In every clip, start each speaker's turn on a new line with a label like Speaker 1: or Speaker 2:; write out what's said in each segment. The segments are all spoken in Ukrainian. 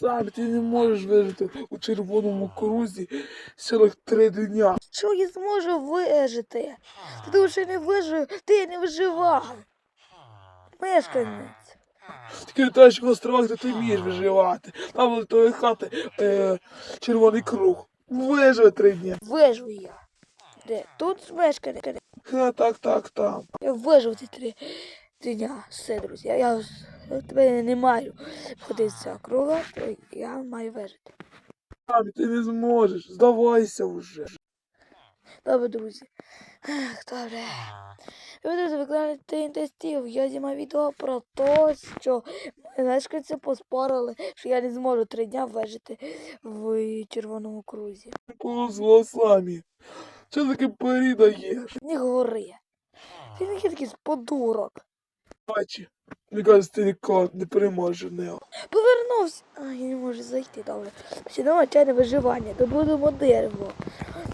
Speaker 1: Сам ти не можеш вижити у червоному крузі цілих три дня.
Speaker 2: Що я зможу вижити? Ти думаєш, я не вижив, ти не виживав. Мешканець.
Speaker 1: Тільки те, що на островах, де ти вмієш виживати. Там до тої хати е, червоний круг. Виживе три дні.
Speaker 2: Вижив я. Де? Тут мешканець.
Speaker 1: Ха, так, так, там.
Speaker 2: Я вижив ці три, три дня. Все, друзі. Я, я не маю ходити з цього круга, то я маю вижити.
Speaker 1: Ти не зможеш. Здавайся вже.
Speaker 2: Добре, друзі. Ех, добре. Ви друзі, викладайте інтестів. Я знімаю відео про те, що мешканці поспорили, що я не зможу три дня вижити в червоному крузі.
Speaker 1: Повезло самі. Що таке передаєш?
Speaker 2: Не говори. Ти не такий подурок.
Speaker 1: Бачи. Мені ти ніколи не переможеш.
Speaker 2: Повернувся. А, я не можу зайти, добре. Починаємо чайне виживання. Добудемо дерево.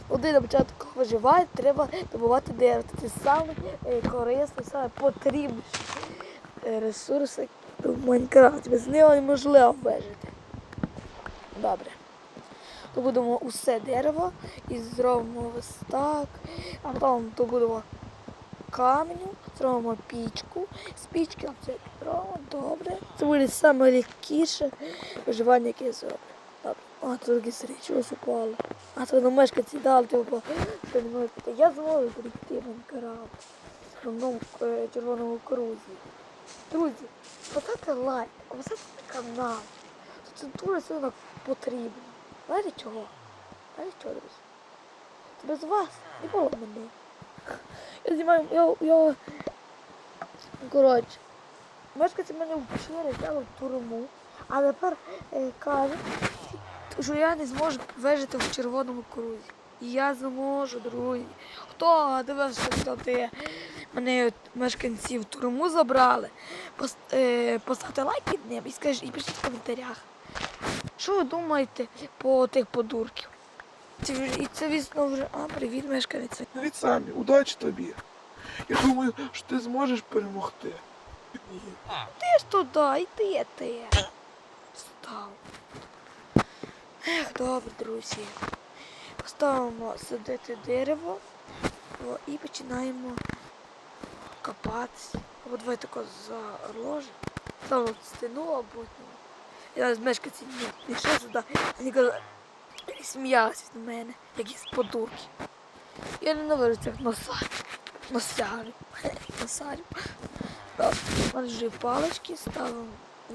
Speaker 2: Один на початку виживає, треба добувати дерево. Це саме е, корисний, саме потрібний е, ресурс в Майнкрафті. Без нього неможливо вижити. Добре. Добудемо усе дерево і зробимо ось. А потім добудемо каменю, зробимо пічку. З пічки нам це зробимо, добре. Це буде саме легкіше виживання, яке я зроблю. А, тут якісь речі ось упали. А це на мешканці дали, типу, що не можу піти. Я зможу прийти в Майнкрафт. В червоному, е, крузі. Друзі, поставте лайк, поставте на канал. Це дуже сильно потрібно. Знаєте чого? Знаєте чого, друзі? Без вас не було мене. Я знімаю, я, я... Коротше, мешканці мене вчора взяли в тюрму, а тепер е, кажуть, що я не зможу вижити в червоному крузі. І я зможу, друзі. Хто дивився, що ти мене мешканці в тюрму забрали? Пос, е, поставте лайк під ним і скажіть, і пишіть в коментарях. Що ви думаєте по тих подурків? Це, вже- і це звісно вже. А, привіт, мешканець.
Speaker 1: Від самі, удачі тобі. Я думаю, що ти зможеш перемогти. Ні.
Speaker 2: Ти ж туди, йди ти. Став. Ех, добре, друзі. Поставимо садити дерево о, і починаємо копатися. Або давай тако заложимо. Ставимо стіну або Я зараз мешканці не, не сюди. Вони казали, і сміялися від мене, якісь подурки. Я ненавижу цих носарів. Носярів. Носарів. У палички ставимо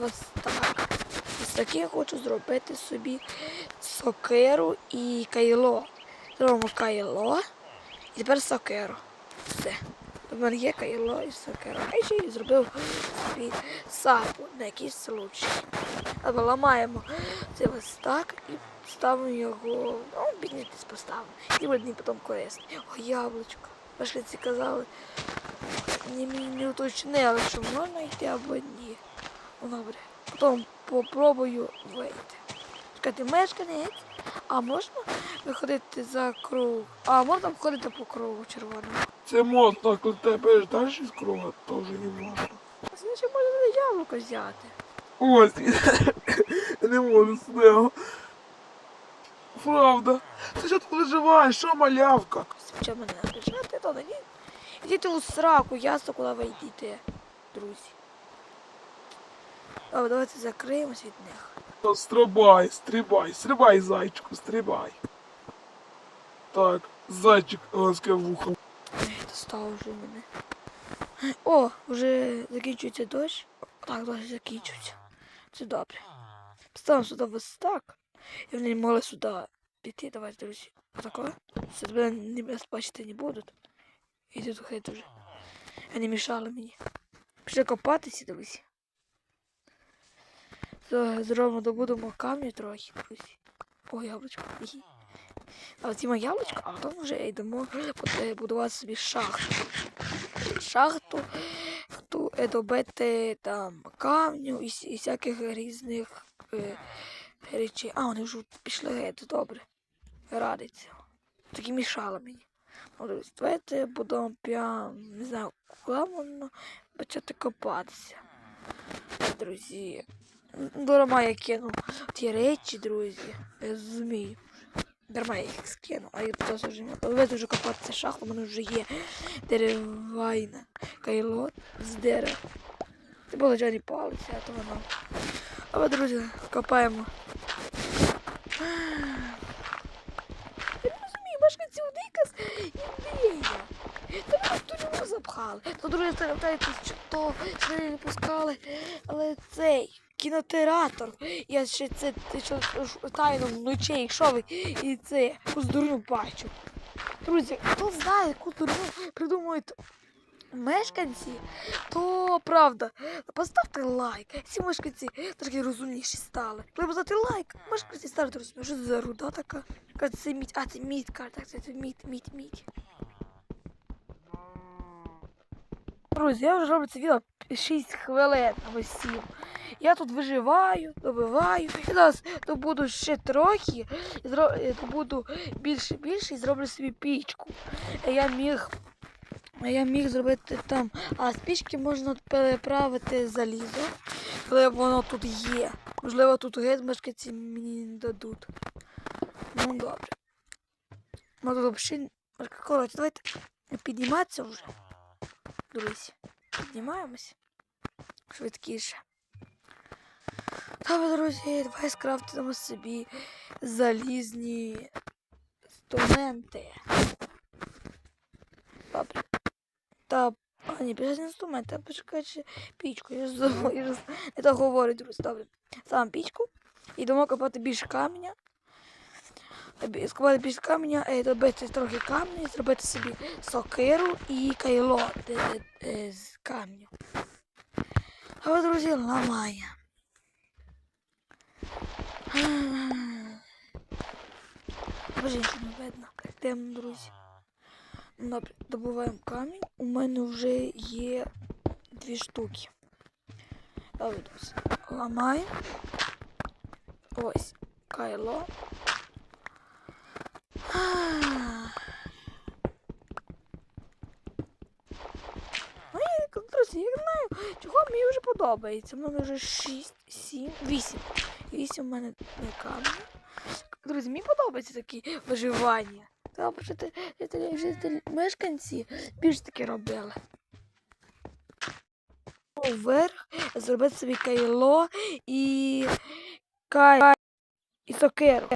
Speaker 2: ось так. Ось таке я хочу зробити собі сокиру і кайло. Зробимо кайло і тепер сокиру. Все. У мене є кайло і сокира. А ще й зробив собі сапу на якийсь случай. Або ламаємо це ось так і ставимо його, ну, біднітись поставимо. І буде потім корисний. О, яблучко. Башкиці казали, не, мені не уточнили, що можна йти або ні. Ну, добре. Потім попробую вийти. Чекати мешканець, а можна виходити за круг? А можна входити по кругу червоному.
Speaker 1: Це можна, коли ти береш далі з круга, то вже не можна.
Speaker 2: Значить, можна яблуко взяти.
Speaker 1: Ось, не можу з нього. Правда. Ти що тут виживаєш? Що малявка?
Speaker 2: Що мене обіжати, то ні. Ідіть у сраку, ясно, куди ви йдете, друзі. Добре, давайте закриємось від них.
Speaker 1: Стрибай, стрибай, стрибай, зайчику, стрибай. Так, зайчик ласка вухо.
Speaker 2: Достав вже мене. О, вже закінчується дощ. Так, дощ закінчується. Це добре. Поставимо сюди ось так. І вони могли сюди піти. Давайте, друзі. Отако. Все тебе не бачити не будуть. І тут хай дуже. Вони мішали мені. Пішли копатися, друзі. Зробимо, добудемо камні трохи, друзі. О, яблучко. А от ціма яблучко, а потім вже йдемо будувати собі шахту. Шахту, ту, добити там камню і, всяких різних е, речей. А, вони вже пішли геть, добре. Радий цього. Такі мішали мені. Ну, друзі, давайте будемо прям, не знаю, можна почати копатися. Друзі, Дарма я кинув ті речі, друзі. Я розумію. Дарма я їх скину, а я просто вже не ви дуже копати цей шахт, у мене вже є деревайна кайло з дерева. Це було джані палець, а то воно. А друзі, копаємо. Я не розумію, мешканці один якась ідея. Та мене в запхали. То друзі, пам'ятаєте, що то що не пускали. Але цей кінотеатр. Я ще це що тайно вночі йшов і- це дурню бачу. Друзі, хто знає, яку дурню придумують мешканці, то правда. Поставте лайк. Ці мешканці трошки розумніші стали. Коли поставити лайк, мешканці стануть розумні. Що це за руда така? Кажуть, це мідь. А, це мідь, кажуть, так, це мідь, мідь, мідь. Друзі, я вже роблю це відео 6 хвилин або 7. Я тут виживаю, добиваю. І зараз добуду ще трохи, і зро... добуду більше більше і зроблю собі пічку. Я міг. Я міг зробити там. А з пічки можна переправити залізо, коли воно тут є. Можливо, тут геть мешканці мені не дадуть. Ну добре. Тут взагалі. Коротше, давайте підніматися вже. Друзі, піднімаємось. Швидкіше. Добре, друзі, давай скрафтимо собі залізні інструменти. Та, а ні, без інструменти, а почекайте пічку. Я ж не так говорю, друзі. Добре. Сам пічку. Йдемо копати більше каменя. Скопати більше каменя, е, добити трохи камня, зробити собі сокиру і кайло де, е, з камню. А от, друзі, ламає. Боже, нічого не видно. Йдемо, друзі. Добуваємо камінь. У мене вже є дві штуки. Ламаємо. Ось кайло. Я, друзі, я знаю, чого мені вже подобається. У мене вже 6, 7, 8. 8 у мене не камінь. Друзі, мені подобається такі виживання. Треба жити, жителі, мешканці більш таки робили. Вверх зробити собі кайло і кай і сокиру.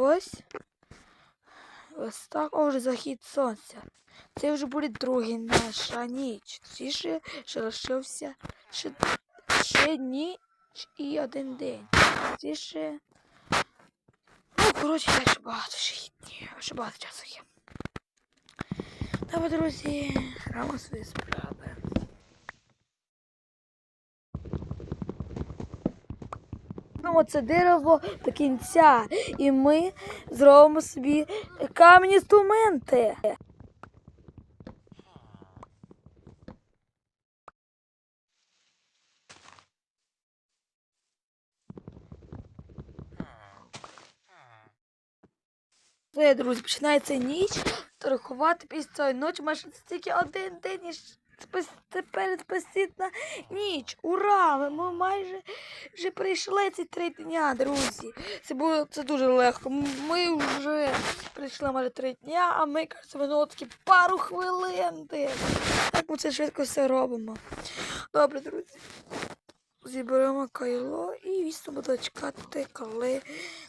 Speaker 2: Ось. Ось так. О, захід сонця. Це вже буде другий наша ніч. Ще, ще, лишився ще, ще ніч і один день. Ще. Ну, коротше, я ще багато ще днів, ще багато часу є. Добре, друзі, робимо свої справи. Ну, це дерево до кінця, і ми зробимо собі кам'яні інструменти. Друзі, починається ніч. То рахувати після цієї ночі майже тільки один день спасітна ніч. Ура! Ми, майже вже прийшли ці три дня, друзі. Це було це дуже легко. Ми вже прийшли майже три дня, а ми кажуть, минуло тільки пару хвилин. десь. Так ми це швидко все робимо. Добре, друзі. Зіберемо кайло і вісно буду чекати, коли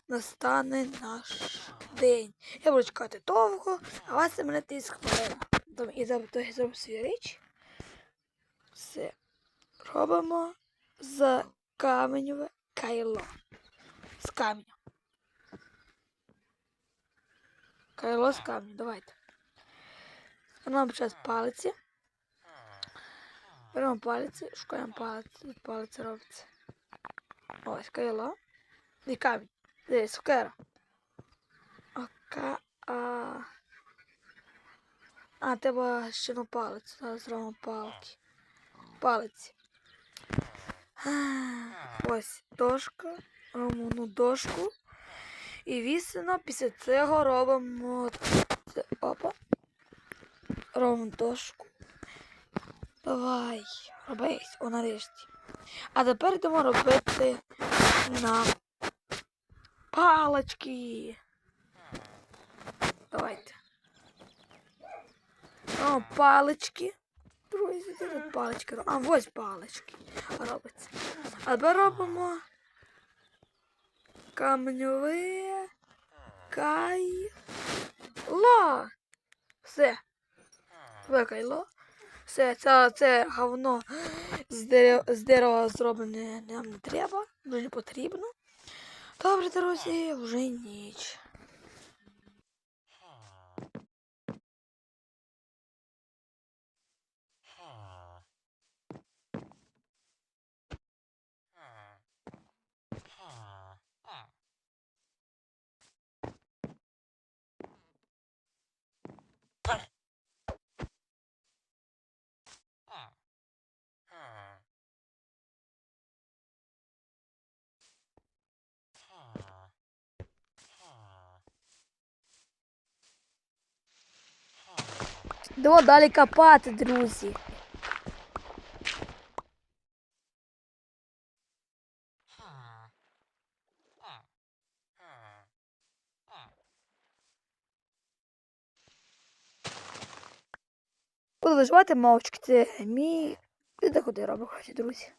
Speaker 2: настане наш день. Я буду чекати довго, а вас мене 30 хвилин. І зробимо зробимо свої речі. Все. Робимо з каменеве кайло. З каменю. Кайло з каменю, давайте. Нам зараз палиці. Беремо палиці, шукаємо палиці, тут палиці робиться. Ось кайло. І камінь. Дивись, сукера. Ока. А, а треба ще на палець. Зараз зробимо палки. Палиці. А, Ось дошка. Робимо дошку. І вісено після цього робимо це. Опа. Робимо дошку. Давай, робись, о нарешті. А тепер йдемо робити нам палочки. Давайте. О, палички. Тут палички? А ось палички робиться. А тепер робимо каменьове кайло. Все. Викайло. Все, це, це говно з дерева, з дерева зроблене нам не треба, дуже не потрібно. Добре, друзі, вже ніч. Йдемо далі копати, друзі. Буду виживати мовчки, це мій. Де куди робив, друзі.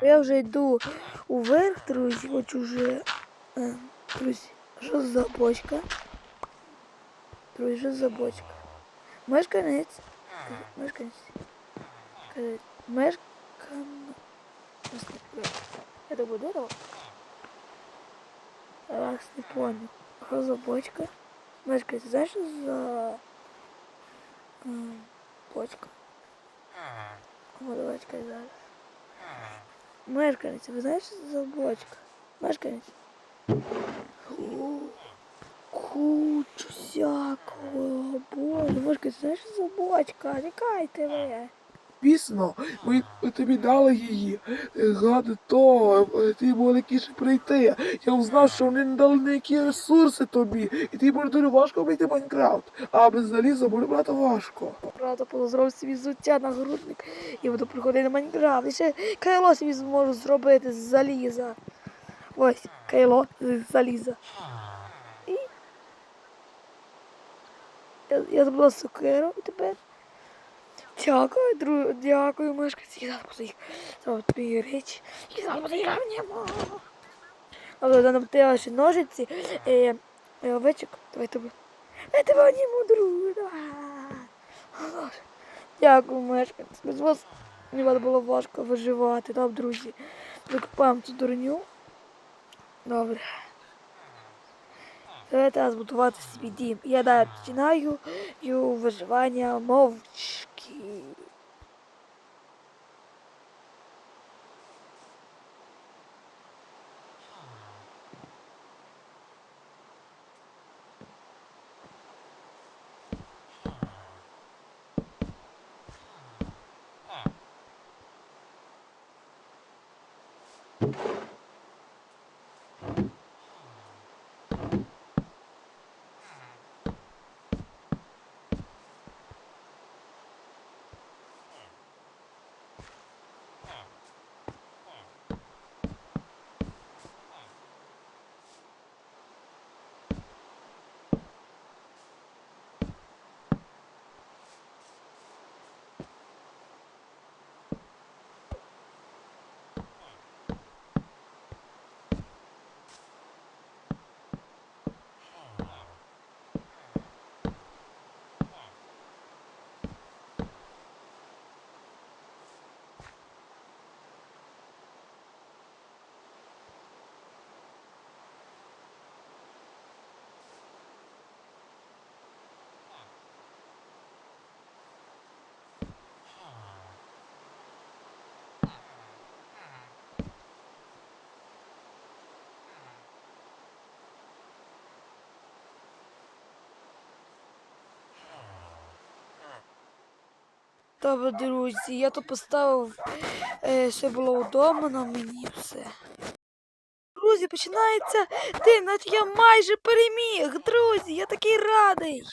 Speaker 2: Я вже йду уверх, друзі, от уже. Е, друзі, що за бочка? Друзі, що за бочка? Мешканець. Мешканець. Каже, Мешкан... Это буде дерево? Раз, не понял. Що за бочка? Мешканець, знаєш, що за... м, бочка? О, давай чекай зараз. Мешканець, ви знаєте, що це за бочка? Мешканець. Кучу всякого. Боже, мешканець, знаєш, що за бочка? Чекайте ви.
Speaker 1: Пісно, ми, тобі дали її. Е, Гади то, е, ти великіше прийти. Я узнав, що вони не дали ніякі ресурси тобі. І тобі буде дуже важко прийти Майнкрафт. А без заліза буде брати важко.
Speaker 2: Було зробити собі взуття на грудник і буду приходити на Майнкрафт. І ще кайло собі зможу зробити з заліза. Ось, кайло з заліза. І я, я зробила сокиру і тепер. Дякую, дру... дякую, мешканці. Буду їх твої речі. І буду їх ганямо. Але нам треба ще ножиці. Е, е, овечок, давай тебе. Я тебе одніму, друг. Давай. Дякую, мешканці. Без вас мені було важко виживати. Добре, друзі. Викопаємо цю дурню. Добре. Давайте зараз будувати собі дім. Я далі починаю виживання мовчки. Добре, друзі, я то поставив е, все було вдома на мені все. Друзі, починається день, наче я майже переміг. Друзі, я такий радий.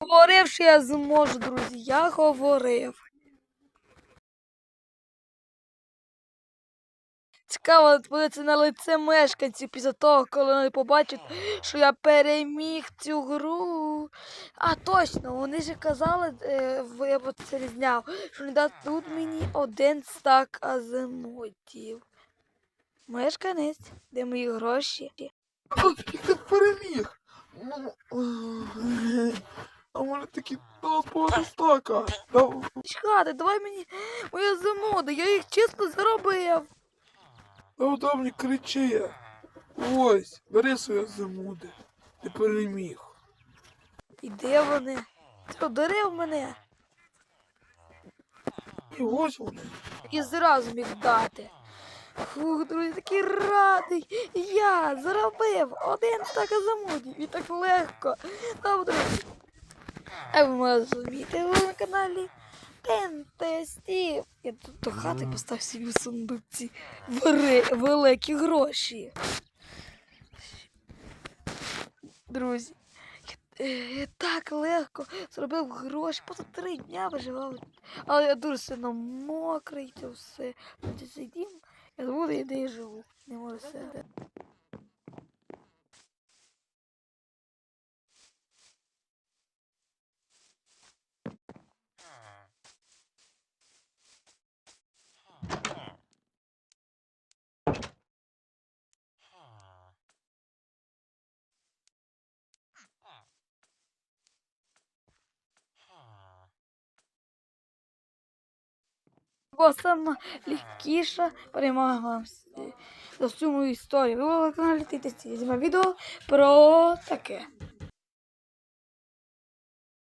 Speaker 2: Говорив, що я зможу, друзі. Я говорив. Цікаво подивитися на лице мешканців після того, коли вони побачать, що я переміг цю гру. А точно, вони ж казали, е, я б це не зняв, що не дадуть мені один стак азимутів. Мешканець, де мої гроші?
Speaker 1: Ти переміг? А може таки до нас стака?
Speaker 2: Чекати, давай мені мої азимути, я їх чесно заробив.
Speaker 1: Да, да, не кричи. Ось, бери свої замуди. Ти переміг.
Speaker 2: І де вони? Ти одарив мене
Speaker 1: І ось вони.
Speaker 2: і зразу міг дати. Фух, друзі, такий радий. Я заробив один стак азимутів і так легко. Добре. А ви можете розуміти, ви на каналі Тентестів. Я тут до хати поставив собі в сундуці вери- великі гроші. Друзі, я, е, я так легко зробив гроші, просто три дня виживав. Але я дуже сильно мокрий, це все. Тут цей дім, я де я живу. Не можу сидіти. Бо сама легкіша перемога вам за всю мою історію. Ви були на каналі Титисті. Відео про таке.